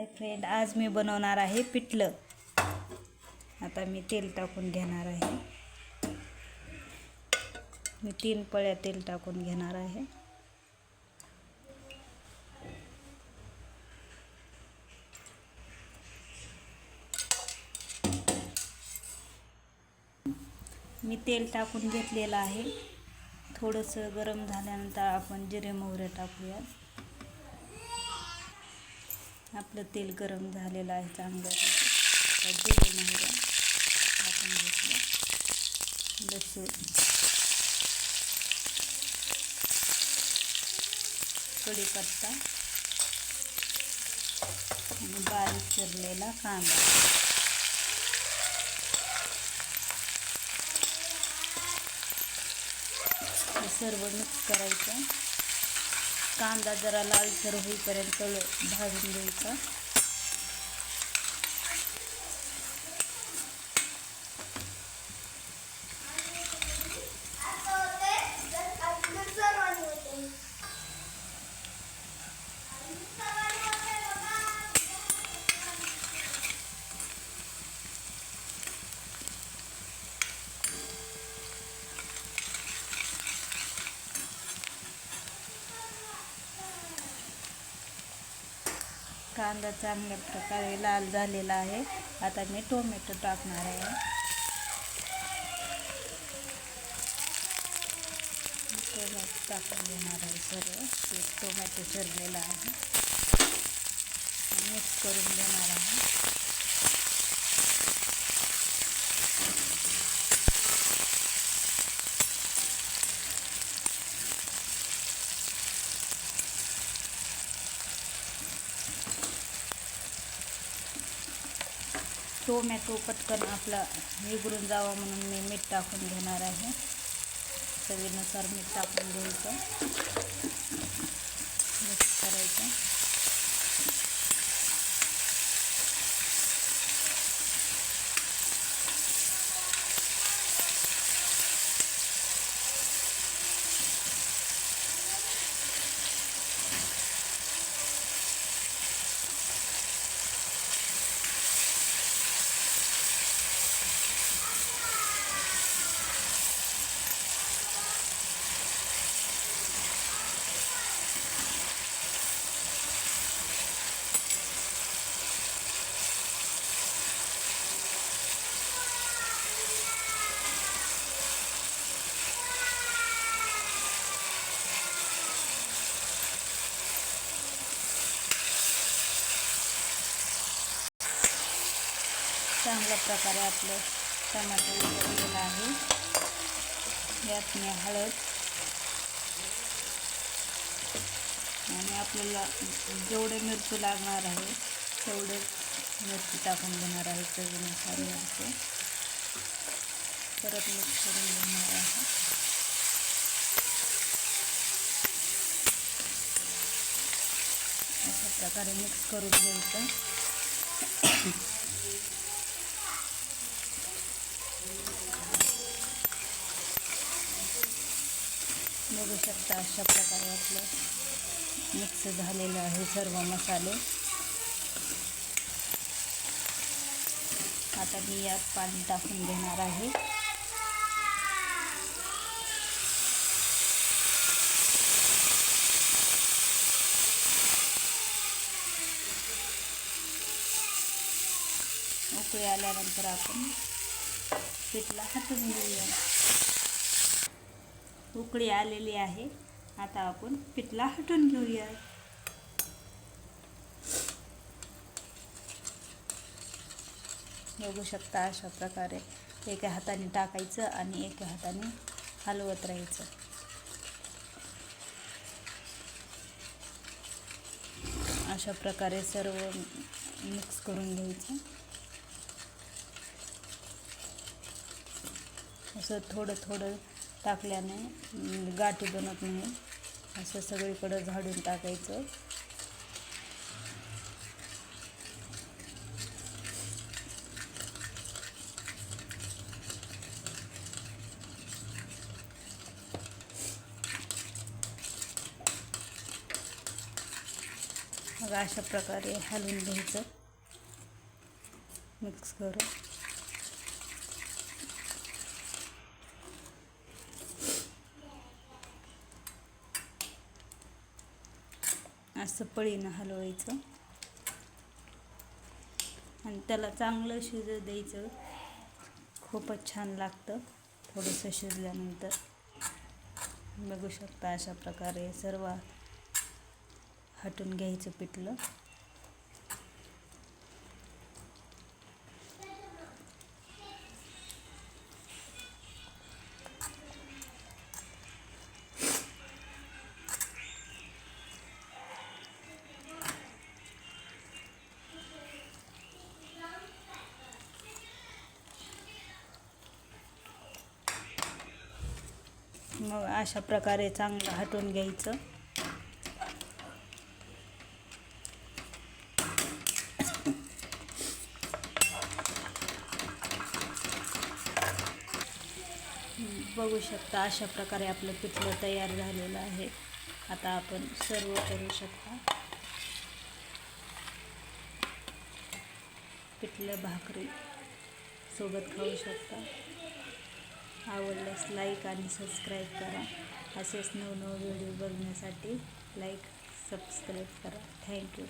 Hi friend आज मी बनवणार आहे पिठलं. आता मी तेल टाकून घेणार आहे. मी तीन पळ्या तेल टाकून घेणार आहे. मी तेल टाकून घेतलेलं आहे. थोडंसं गरम झाल्यानंतर आपण जिरे मोहरे टाकूया आपलं तेल गरम झालेलं आहे चांगलं. आता जिरे मोहरे घेतलं. लसूण. कढीपत्ता. आणि बारीक चिरलेला कांदा. सर्व मिक्स करायचं. कांदा जरा लालसर होईपर्यंत भाजून घ्यायचा. कांदा चांगल्या प्रकारे लाल झालेला आहे. आता मी टोमॅटो टाकणार आहे. टोमॅटो टाकून घेणार आहे सर्व. टोमॅटो चिरलेला आहे. मिक्स करून घेणार आहे. टोमॅटो पटकन आपला निगरून जावा म्हणून मी मीठ टाकून घेणार आहे. चवीनुसार मीठ टाकून घ्यायचं मिक्स करायचं चांगल्या प्रकारे आपलं टमाटर उकडलेलं आहे. यात मी हळद आणि आपल्याला जेवढे मिरची लागणार आहे तेवढे मिरची टाकून घेणार आहे. चवीनुसार मिरची परत मिक्स करून घेणार आहे. अशा प्रकारे मिक्स करून घ्यायचं. बघू शकता अशा प्रकारे आपलं मिक्स झालेलं आहे सर्व मसाले. आता मी यात पाणी टाकून घेणार आहे. उकळी आल्यानंतर आपण पिठला हातून घेऊया. उकळी आलेली आहे. आता आपण पिठला हटून घेऊया. बघू शकता अशा प्रकारे एका हाताने टाकायचं आणि एका हाताने हलवत राहायचं. अशा प्रकारे सर्व मिक्स करून घ्यायचं. असं थोडं थोडं टाकल्याने गाठी बनत नाही. असं सगळीकडं झाडून टाकायचं. मग अशा प्रकारे हलवून घ्यायचं. मिक्स करून. असं पळीनं हलवायचं. आणि त्याला चांगलं शिजू द्यायचं. खूपच छान लागतं थोडंसं शिजल्यानंतर. बघू शकता अशा प्रकारे सर्व हटून घ्यायचं पिठलं. मग अशा प्रकारे चांगलं हटवून घ्यायचं. बघू शकता अशा प्रकारे आपलं पिठलं तयार झालेलं आहे. आता आपण सर्व करू शकता. पिठलं भाकरी सोबत खाऊ शकता. आवडल्यास लाईक आणि सबस्क्राईब करा. असेच नवनवं व्हिडिओ बघण्यासाठी लाईक सबस्क्राईब करा. Thank you